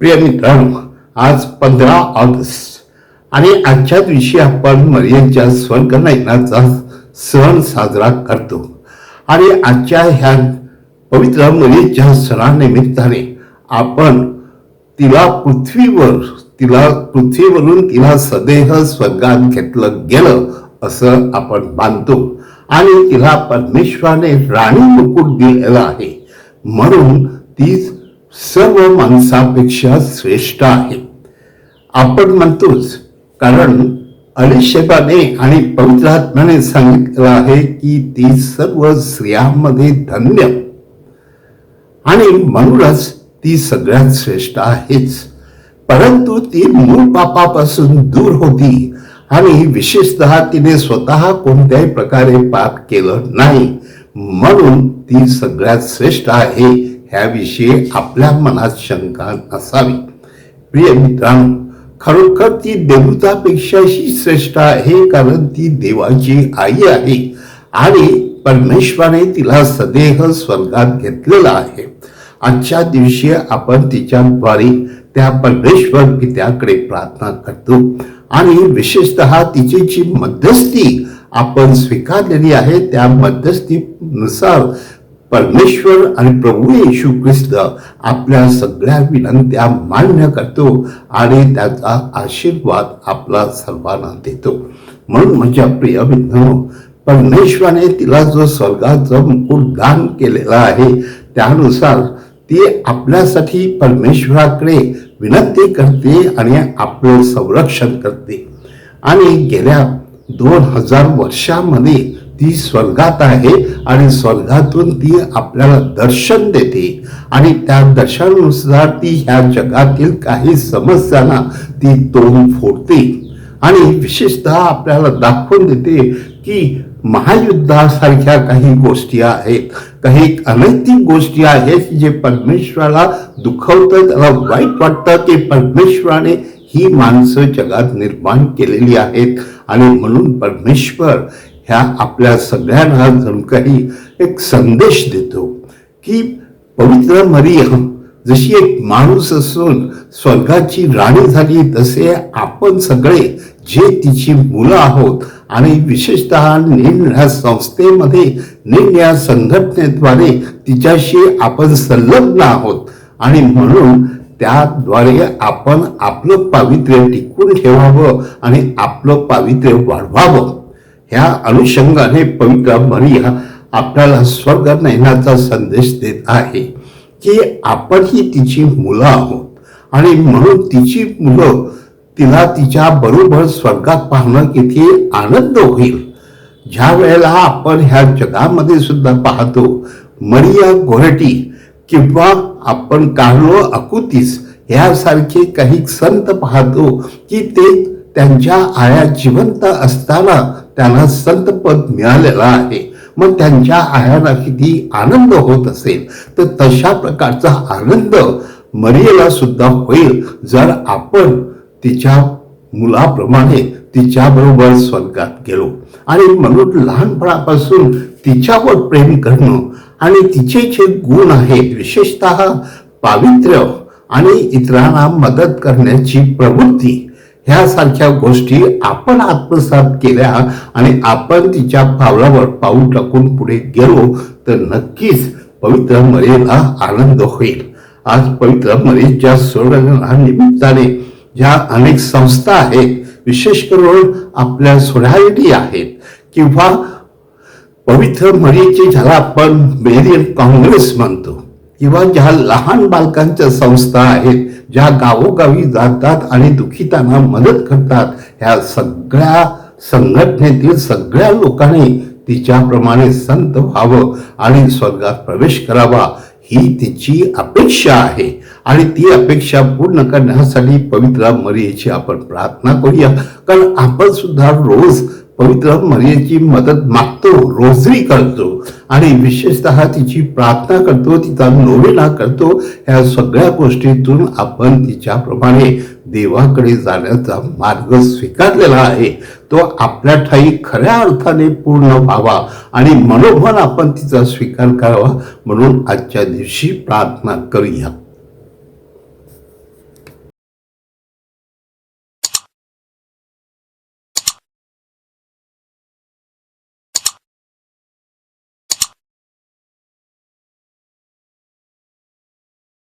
प्रिय मित्रांनो आज पंधरा ऑगस्ट आणि आजच्या दिवशी आपण मर्यादच्या स्वर्गनयनाचा सण साजरा करतो. आणि आजच्या ह्या पवित्र मर्यादेच्या सणानिमित्ताने आपण तिला पृथ्वीवर तिला पृथ्वीवरून तिला सदेह स्वर्गात घेतलं गेलं असं आपण मानतो. आणि तिला परमेश्वराने राणी मुकुट दिलेला आहे. म्हणून ती सर्व माणसापेक्षा श्रेष्ठ आहे. आपण म्हणतोच कारण अलिशेबाने आणि पवित्रात्म्याने सांगितलं आहे की ती सर्व स्त्रियांमध्ये धन्य. आणि म्हणूनच ती सगळ्यात श्रेष्ठ आहेच. परंतु ती मूळ पापापासून दूर होती आणि विशेषतः तिने स्वतः कोणत्याही प्रकारे पाप केलं नाही. म्हणून ती सगळ्यात श्रेष्ठ आहे. ह्याविषयी आपल्या मनात शंका नसावी. प्रिय मित्रांनो खरोखर ती देवतापेक्षाही श्रेष्ठ आहे कारण ती देवाची आई आहे आणि परमेश्वराने तिला सदेह स्वर्गात घेतलेला आहे. आजच्या दिवशी आपण तिच्याद्वारे त्या परमेश्वर पित्याकडे प्रार्थना करतो आणि विशेषतः तिची जी मध्यस्थी आपण स्वीकारलेली आहे त्या मध्यस्थीनुसार परमेश्वर आणि प्रभू येशू ख्रिस्त आपल्या सगळ्या विनंत्या मान्य करतो आणि त्याचा आशीर्वाद आपला सर्वांना देतो. म्हणून माझ्या प्रिय मित्रांनो परमेश्वराने तिला जो स्वर्गाचं मुकुट दान केलेला आहे त्यानुसार ती आपल्यासाठी परमेश्वराकडे विनंती करते आणि आपलं संरक्षण करते. आणि गेल्या दोन हजार वर्षामध्ये ती स्वर्गात आहे आणि स्वर्गातून ती आपल्याला दर्शन देते. आणि त्या दर्शनानुसार ती ह्या जगातील काही समस्यांना ती तोंड फोडते. आणि विशेषतः आपल्याला दाखवून देते की महायुद्धासारख्या काही गोष्टी आहेत. काही अनैतिक गोष्टी आहेत जे परमेश्वराला दुखवतं त्याला वाईट वाटतं की परमेश्वराने ही माणसं जगात निर्माण केलेली आहेत. आणि म्हणून परमेश्वर ह्या आपल्या सगळ्यांना जणू काही एक संदेश देतो की पवित्र मरियम जशी एक माणूस असून स्वर्गाची राणी झाली तसे आपण सगळे जे तिची मुलं आहोत आणि विशेषतः निरनिळ्या संस्थेमध्ये निरनिळ्या संघटनेद्वारे तिच्याशी आपण संलग्न आहोत. आणि म्हणून त्याद्वारे आपण आपलं पावित्र्य टिकून ठेवावं आणि आपलं पावित्र्य वाढवावं. ह्या अनुषंगाने पवित्र मरिया आपल्याला स्वर्ग नयनाचा संदेश देत आहे की आपण ही तिची मुलं आहोत. आणि म्हणून तिची मुलं तिला तिच्या बरोबर स्वर्गात पाहणं किती आनंद होईल. ज्या वेळेला आपण ह्या जगामध्ये सुद्धा पाहतो मरिया गोरटी किंवा आपण कार्लो अकुतीस यासारखे काही संत पाहतो की ते त्यांच्या आया जिवंत असताना त्यांना संत पद मिळालेलं आहे. मग त्यांच्या आयाला किती आनंद होत असेल तर तशा प्रकारचा आनंद मरियेला सुद्धा होईल. जर आपण तिच्या मुलाप्रमाणे तिच्याबरोबर स्वर्गात गेलो आणि म्हणून लहानपणापासून तिच्यावर प्रेम करणं आणि तिचे जे गुण आहेत विशेषतः पावित्र्य आणि इतरांना मदत करण्याची प्रवृत्ती ह्यासारख्या गोष्टी आपण आत्मसात केल्या आणि आपण तिच्या पावलावर पाऊल टाकून पुढे गेलो तर नक्कीच पवित्र मरेला आनंद होईल. आज पवित्र मरेच्या सोडण्याच्या निमित्ताने ज्या अनेक संस्था आहेत विशेष करून आपल्या सोडायटी आहेत किंवा पवित्र मरीचे ज्याला आपण मेरियन काँग्रेस म्हणतो किंवा ज्या लहान बालकांच्या संस्था आहेत ज्या गावोगावी जातात आणि दुखितांना मदत करतात ह्या सगळ्या संघटनेतील सगळ्या लोकांनी तिच्याप्रमाणे संत व्हावं आणि स्वर्गात प्रवेश करावा ही तिची अपेक्षा आहे. आणि ती अपेक्षा पूर्ण करण्यासाठी पवित्र मरियेची आपण प्रार्थना करूया. कारण आपण सुद्धा रोज पवित्र मरियेची मदत मागतो रोजरी करतो आणि विशेषतः तिची प्रार्थना करतो तिचा नोवेला करतो ह्या सगळ्या गोष्टीतून आपण तिच्याप्रमाणे देवाकडे जाण्याचा मार्ग स्वीकारलेला आहे. तो आपल्या ठाई खऱ्या अर्थाने पूर्ण व्हावा आणि मनोमन आपण तिचा स्वीकार करावा म्हणून आजच्या दिवशी प्रार्थना करूया.